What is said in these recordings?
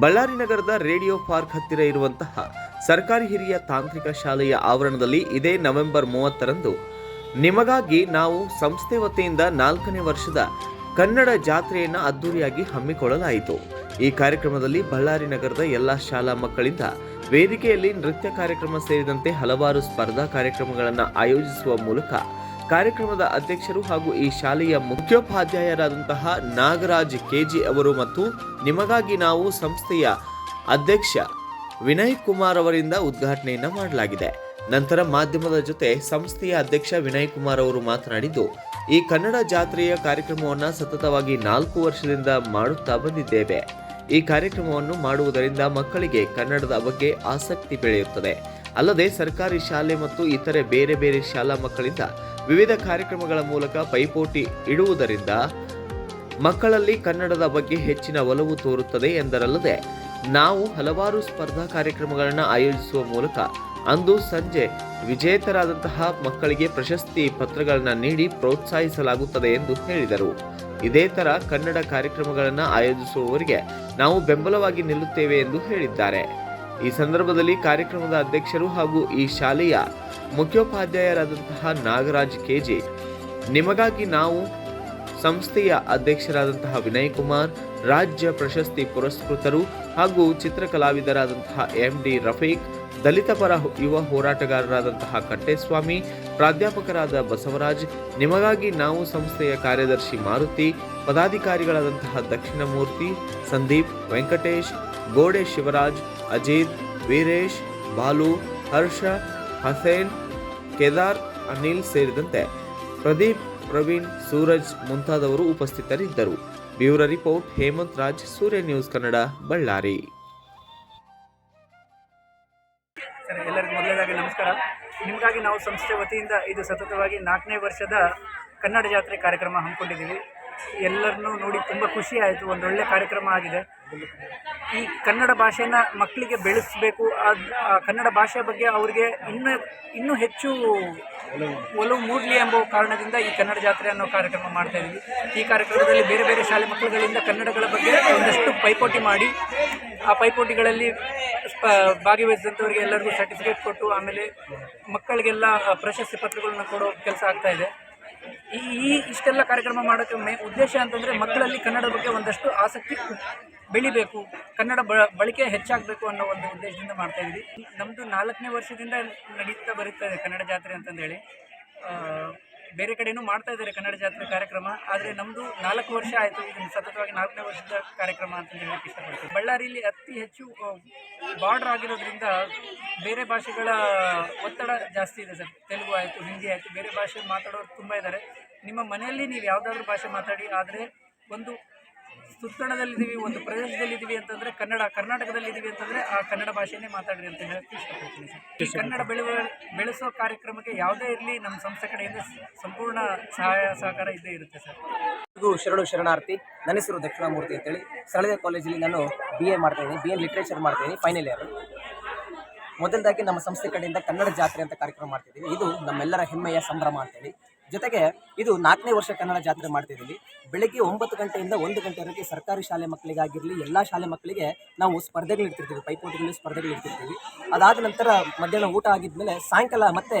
ಬಳ್ಳಾರಿ ನಗರದ radio park ಹತ್ತಿರ ಇರುವಂತಹ ಸರ್ಕಾರಿ ಹಿರಿಯ ತಾಂತ್ರಿಕ ಶಾಲೆಯ ಆವರಣದಲ್ಲಿ ಇದೇ ನವೆಂಬರ್ ಮೂವತ್ತರಂದು ನಿಮಗಾಗಿ ನಾವು ಸಂಸ್ಥೆ ವತಿಯಿಂದ ನಾಲ್ಕನೇ ವರ್ಷದ ಕನ್ನಡ ಜಾತ್ರೆಯನ್ನು ಅದ್ದೂರಿಯಾಗಿ ಹಮ್ಮಿಕೊಳ್ಳಲಾಯಿತು. ಈ ಕಾರ್ಯಕ್ರಮದಲ್ಲಿ ಬಳ್ಳಾರಿ ನಗರದ ಎಲ್ಲ ಶಾಲಾ ಮಕ್ಕಳಿಂದ ವೇದಿಕೆಯಲ್ಲಿ ನೃತ್ಯ ಕಾರ್ಯಕ್ರಮ ಸೇರಿದಂತೆ ಹಲವಾರು ಸ್ಪರ್ಧಾ ಕಾರ್ಯಕ್ರಮಗಳನ್ನು ಆಯೋಜಿಸುವ ಮೂಲಕ ಕಾರ್ಯಕ್ರಮದ ಅಧ್ಯಕ್ಷರು ಹಾಗೂ ಈ ಶಾಲೆಯ ಮುಖ್ಯೋಪಾಧ್ಯಾಯರಾದಂತಹ ನಾಗರಾಜ್ ಕೆಜಿ ಅವರು ಮತ್ತು ನಿಮಗಾಗಿ ನಾವು ಸಂಸ್ಥೆಯ ಅಧ್ಯಕ್ಷ ವಿನಯ್ ಕುಮಾರ್ ಅವರಿಂದ ಉದ್ಘಾಟನೆಯನ್ನು ಮಾಡಲಾಗಿದೆ. ನಂತರ ಮಾಧ್ಯಮದ ಜೊತೆ ಸಂಸ್ಥೆಯ ಅಧ್ಯಕ್ಷ ವಿನಯ್ ಕುಮಾರ್ ಅವರು ಮಾತನಾಡಿದ್ದು, ಈ ಕನ್ನಡ ಜಾತ್ರೆಯ ಕಾರ್ಯಕ್ರಮವನ್ನು ಸತತವಾಗಿ ನಾಲ್ಕು ವರ್ಷದಿಂದ ಮಾಡುತ್ತಾ ಬಂದಿದ್ದೇವೆ. ಈ ಕಾರ್ಯಕ್ರಮವನ್ನು ಮಾಡುವುದರಿಂದ ಮಕ್ಕಳಿಗೆ ಕನ್ನಡದ ಬಗ್ಗೆ ಆಸಕ್ತಿ ಬೆಳೆಯುತ್ತದೆ. ಅಲ್ಲದೆ ಸರ್ಕಾರಿ ಶಾಲೆ ಮತ್ತು ಇತರೆ ಬೇರೆ ಬೇರೆ ಶಾಲಾ ಮಕ್ಕಳಿಂದ ವಿವಿಧ ಕಾರ್ಯಕ್ರಮಗಳ ಮೂಲಕ ಪೈಪೋಟಿ ಇಡುವುದರಿಂದ ಮಕ್ಕಳಲ್ಲಿ ಕನ್ನಡದ ಬಗ್ಗೆ ಹೆಚ್ಚಿನ ಒಲವು ತೋರುತ್ತದೆ ಎಂದರಲ್ಲದೆ, ನಾವು ಹಲವಾರು ಸ್ಪರ್ಧಾ ಕಾರ್ಯಕ್ರಮಗಳನ್ನು ಆಯೋಜಿಸುವ ಮೂಲಕ ಅಂದು ಸಂಜೆ ವಿಜೇತರಾದಂತಹ ಮಕ್ಕಳಿಗೆ ಪ್ರಶಸ್ತಿ ಪತ್ರಗಳನ್ನು ನೀಡಿ ಪ್ರೋತ್ಸಾಹಿಸಲಾಗುತ್ತದೆ ಎಂದು ಹೇಳಿದರು. ಇದೇ ತರ ಕನ್ನಡ ಕಾರ್ಯಕ್ರಮಗಳನ್ನು ಆಯೋಜಿಸುವವರಿಗೆ ನಾವು ಬೆಂಬಲವಾಗಿ ನಿಲ್ಲುತ್ತೇವೆ ಎಂದು ಹೇಳಿದ್ದಾರೆ. ಈ ಸಂದರ್ಭದಲ್ಲಿ ಕಾರ್ಯಕ್ರಮದ ಅಧ್ಯಕ್ಷರು ಹಾಗೂ ಈ ಶಾಲೆಯ ಮುಖ್ಯೋಪಾಧ್ಯಾಯರಾದಂತಹ ನಾಗರಾಜ್ ಕೆಜೆ. ನಿಮಗಾಗಿ ನಾವು ಸಂಸ್ಥೆಯ ಅಧ್ಯಕ್ಷರಾದಂತಹ ವಿನಯ್ ಕುಮಾರ್, ರಾಜ್ಯ ಪ್ರಶಸ್ತಿ ಪುರಸ್ಕೃತರು ಹಾಗೂ ಚಿತ್ರಕಲಾವಿದರಾದಂತಹ ಎಂ ಡಿ ರಫೀಕ್ ದಲಿತ ಪರ ಯುವ ಹೋರಾಟಗಾರರಾದಂತಹ ಕಟ್ಟೆಸ್ವಾಮಿ, ಪ್ರಾಧ್ಯಾಪಕರಾದ ಬಸವರಾಜ್, ನಿಮಗಾಗಿ ನಾವು ಸಂಸ್ಥೆಯ ಕಾರ್ಯದರ್ಶಿ ಮಾರುತಿ, ಪದಾಧಿಕಾರಿಗಳಾದಂತಹ ದಕ್ಷಿಣಮೂರ್ತಿ ಸಂದೀಪ್ ವೆಂಕಟೇಶ್, ಗೋಡೆ ಶಿವರಾಜ್, ಅಜಿತ್, ವೀರೇಶ್, ಬಾಲು, ಹರ್ಷ, ಹಸೇನ್, ಕೇದಾರ್, ಅನಿಲ್ ಸೇರಿದಂತೆ ಪ್ರದೀಪ್, ಪ್ರವೀಣ್, ಸೂರಜ್ ಮುಂತಾದವರು ಉಪಸ್ಥಿತರಿದ್ದರು. Bureau report Hemanth Raj, Surya news Kannada, Ballari. ಎಲ್ಲರಿಗೂ ಮೊದಲನೇದಾಗಿ ನಮಸ್ಕಾರ. ನಿಮಗಾಗಿ ನಾವು ಸಂಸ್ಥೆ ವತಿಯಿಂದ ಇದು ಸತತವಾಗಿ ನಾಲ್ಕನೇ ವರ್ಷದ ಕನ್ನಡ ಜಾತ್ರೆ ಕಾರ್ಯಕ್ರಮ ಹಮ್ಮಿಕೊಂಡಿದ್ದೀವಿ. ಎಲ್ಲರನ್ನೂ ನೋಡಿ ತುಂಬ ಖುಷಿ ಆಯಿತು ಒಳ್ಳೆ ಕಾರ್ಯಕ್ರಮ ಆಗಿದೆ. ಈ ಕನ್ನಡ ಭಾಷೆನ ಮಕ್ಕಳಿಗೆ ಬೆಳೆಸಬೇಕು ಕನ್ನಡ ಭಾಷೆ ಬಗ್ಗೆ ಅವರಿಗೆ ಇನ್ನೂ ಇನ್ನೂ ಹೆಚ್ಚು ಒಲವು ಮೂಡಲಿ ಎಂಬ ಕಾರಣದಿಂದ ಈ ಕನ್ನಡ ಜಾತ್ರೆ ಅನ್ನೋ ಕಾರ್ಯಕ್ರಮ ಮಾಡ್ತಾ ಇದ್ದೀವಿ ಈ ಕಾರ್ಯಕ್ರಮದಲ್ಲಿ ಬೇರೆ ಬೇರೆ ಶಾಲೆ ಮಕ್ಕಳುಗಳಿಂದ ಕನ್ನಡಗಳ ಬಗ್ಗೆ ಒಂದಷ್ಟು ಪೈಪೋಟಿ ಮಾಡಿ, ಆ ಪೈಪೋಟಿಗಳಲ್ಲಿ ಭಾಗವಹಿಸಿದಂಥವರಿಗೆ ಎಲ್ಲರಿಗೂ ಸರ್ಟಿಫಿಕೇಟ್ ಕೊಟ್ಟು ಆಮೇಲೆ ಮಕ್ಕಳಿಗೆಲ್ಲ ಪ್ರಶಸ್ತಿ ಪತ್ರಗಳನ್ನ ಕೊಡೋ ಕೆಲಸ ಆಗ್ತಾ ಇದೆ. ಈ ಈ ಇಷ್ಟೆಲ್ಲ ಕಾರ್ಯಕ್ರಮ ಮಾಡೋಕ್ಕೆ ಮೇ, ಉದ್ದೇಶ ಅಂತಂದರೆ ಮಕ್ಕಳಲ್ಲಿ ಕನ್ನಡ ಬಗ್ಗೆ ಒಂದಷ್ಟು ಆಸಕ್ತಿ ಬೆಳಿಬೇಕು, ಕನ್ನಡ ಬಳಕೆ ಹೆಚ್ಚಾಗಬೇಕು ಅನ್ನೋ ಒಂದು ಉದ್ದೇಶದಿಂದ ಮಾಡ್ತಾ ಇದ್ದೀವಿ ನಮ್ಮದು ನಾಲ್ಕನೇ ವರ್ಷದಿಂದ ನಡೀತಾ ಬರುತ್ತದೆ ಕನ್ನಡ ಜಾತ್ರೆ ಅಂತಂದೇಳಿ. ಬೇರೆ ಕಡೆನೂ ಮಾಡ್ತಾ ಇದ್ದಾರೆ ಕನ್ನಡ ಜಾತ್ರೆ ಕಾರ್ಯಕ್ರಮ, ಆದರೆ ನಮ್ಮದು ನಾಲ್ಕು ವರ್ಷ ಆಯಿತು ಇದನ್ನು ಸತತವಾಗಿ ನಾಲ್ಕನೇ ವರ್ಷದ ಕಾರ್ಯಕ್ರಮ ಅಂತ ಹೇಳಕ್ಕೆ ಇಷ್ಟಪಡ್ತೀವಿ ಬಳ್ಳಾರಿಯಲ್ಲಿ ಅತಿ ಹೆಚ್ಚು ಬಾರ್ಡ್ರ್ ಆಗಿರೋದ್ರಿಂದ ಬೇರೆ ಭಾಷೆಗಳ ಒತ್ತಡ ಜಾಸ್ತಿ ಇದೆ ಸರ್. ತೆಲುಗು ಆಯಿತು, ಹಿಂದಿ ಆಯಿತು, ಬೇರೆ ಭಾಷೆ ಮಾತಾಡೋರು ತುಂಬ ಇದ್ದಾರೆ. ನಿಮ್ಮ ಮನೆಯಲ್ಲಿ ನೀವು ಯಾವುದಾದ್ರೂ ಭಾಷೆ ಮಾತಾಡಿ, ಆದರೆ ಒಂದು ಸುತ್ತಣದಲ್ಲಿದ್ದೀವಿ ಒಂದು ಪ್ರದೇಶದಲ್ಲಿದ್ದೀವಿ ಅಂತಂದರೆ ಕನ್ನಡ ಕರ್ನಾಟಕದಲ್ಲಿದ್ದೀವಿ ಅಂತಂದರೆ ಆ ಕನ್ನಡ ಭಾಷೆನೇ ಮಾತಾಡ್ರಿ ಅಂತ ಹೇಳಕ್ಕೆ ಇಷ್ಟಪಡ್ತೀನಿ ಸರ್. ಈ ಕನ್ನಡ ಬೆಳೆವ ಬೆಳೆಸೋ ಕಾರ್ಯಕ್ರಮಕ್ಕೆ ಯಾವುದೇ ಇರಲಿ ನಮ್ಮ ಸಂಸ್ಥೆ ಕಡೆಯಿಂದ ಸಂಪೂರ್ಣ ಸಹಾಯ ಸಹಕಾರ ಇದ್ದೇ ಇರುತ್ತೆ ಸರ್. ಇದು ಶರಣು ಶರಣಾರ್ಥಿ ನನ್ನ ಹೆಸರು ದಕ್ಷಿಣಾಮೂರ್ತಿ ಅಂತೇಳಿ. ಸ್ಥಳೀಯ ಕಾಲೇಜಲ್ಲಿ ನಾನು ಬಿ ಎ ಮಾಡ್ತಾ ಇದ್ದೀನಿ ಬಿ ಎ ಲಿಟ್ರೇಚರ್ ಮಾಡ್ತಾ ಇದ್ದೀನಿ ಫೈನಲ್ ಇಯರ್ ಮೊದಲದಾಗಿ ನಮ್ಮ ಸಂಸ್ಥೆ ಕಡೆಯಿಂದ ಕನ್ನಡ ಜಾತ್ರೆ ಅಂತ ಕಾರ್ಯಕ್ರಮ ಮಾಡ್ತಿದ್ದೀವಿ. ಇದು ನಮ್ಮೆಲ್ಲರ ಹೆಮ್ಮೆಯ ಸಂಭ್ರಮ ಅಂತೇಳಿ. ಜೊತೆಗೆ ಇದು ನಾಲ್ಕನೇ ವರ್ಷ ಕನ್ನಡ ಜಾತ್ರೆ ಮಾಡ್ತಿದ್ದೀವಿ. ಬೆಳಗ್ಗೆ ಒಂಬತ್ತು ಗಂಟೆಯಿಂದ ಒಂದು ಗಂಟೆವರೆಗೆ ಸರ್ಕಾರಿ ಶಾಲೆ ಮಕ್ಕಳಿಗಾಗಿರಲಿ, ಎಲ್ಲ ಶಾಲೆ ಮಕ್ಕಳಿಗೆ ನಾವು ಸ್ಪರ್ಧೆಗಳು ಇಡ್ತಿರ್ತೀವಿ. ಪೈಪೋಟಿಗಳು ಸ್ಪರ್ಧೆಗಳು ಇಡ್ತಿರ್ತೀವಿ. ಅದಾದ ನಂತರ ಮಧ್ಯಾಹ್ನ ಊಟ ಆಗಿದ್ಮೇಲೆ ಸಾಯಂಕಾಲ ಮತ್ತೆ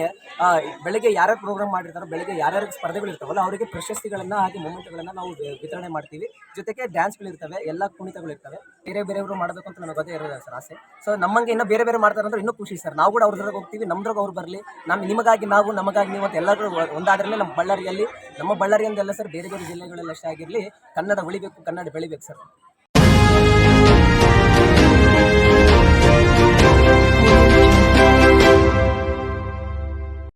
ಬೆಳಗ್ಗೆ ಯಾರ್ಯಾರು ಪ್ರೋಗ್ರಾಮ್ ಮಾಡಿರ್ತಾರೋ, ಬೆಳಗ್ಗೆ ಯಾರ್ಯಾರು ಸ್ಪರ್ಧೆಗಳು ಇರ್ತಾವಲ್ಲ, ಅವರಿಗೆ ಪ್ರಶಸ್ತಿಗಳನ್ನು ಹಾಗೆ ಮೊಮೆಂಟ್ಗಳನ್ನು ನಾವು ವಿತರಣೆ ಮಾಡ್ತೀವಿ. ಜೊತೆಗೆ ಡ್ಯಾನ್ಸ್ಗಳು ಇರ್ತವೆ, ಎಲ್ಲ ಕುಣಿತಗಳು ಇರ್ತವೆ. ಬೇರೆ ಬೇರೆಯವರು ಮಾಡಬೇಕು ಅಂತ ನನಗೆ ಅದೇ ಇರೋದಿಲ್ಲ ಸರ್ ಆಸೆ. ಸೊ ನಮ್ಮಂಗೆ ಇನ್ನೂ ಬೇರೆ ಬೇರೆ ಮಾಡ್ತಾರೆ ಅಂದ್ರೆ ಇನ್ನೂ ಖುಷಿ ಸರ್. ನಾವು ಕೂಡ ಅವ್ರದ್ರಾಗ ಹೋಗ್ತೀವಿ, ನಮ್ದ್ರಾಗ ಅವ್ರು ಬರಲಿ ನಮ್ಮ ನಿಮಗಾಗಿ ನಾವು, ನಮಗಾಗಿ ನೀವು ಅಂತ ಎಲ್ಲರೂ ಒಂದಾದ್ರೇ ನಮ್ಮ ಬಳ್ಳಾರಿಯಲ್ಲಿ, ನಮ್ಮ ಬಳ್ಳಾರಿಯಿಂದಲ್ಲ ಸರ್ ಬೇರೆ ಬೇರೆ ಜಿಲ್ಲೆಗಳಲ್ಲಿ ಅಷ್ಟೇ ಆಗಿರಲಿ, ಕನ್ನಡ ಉಳಿಬೇಕು, ಕನ್ನಡ ಬೆಳಿಬೇಕು ಸರ್